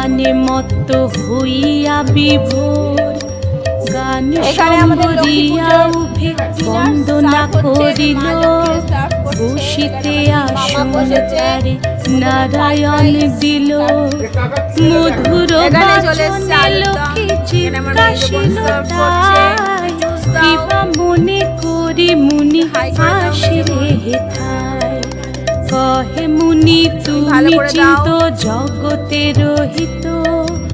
গানে মত্ত হইয়া বিভোর গান এখানে আমাদের লক্ষ্মী সম্বরিয়া dinner বন্দনা করিল। বসিতে আসন তারে নারায়ণ দিল। মধুর। লোকে করছে, তাই মনে করি মুনি হাসিরে হেথায়। কহে মুনি তুমি চিন্ত জগতে রহিত।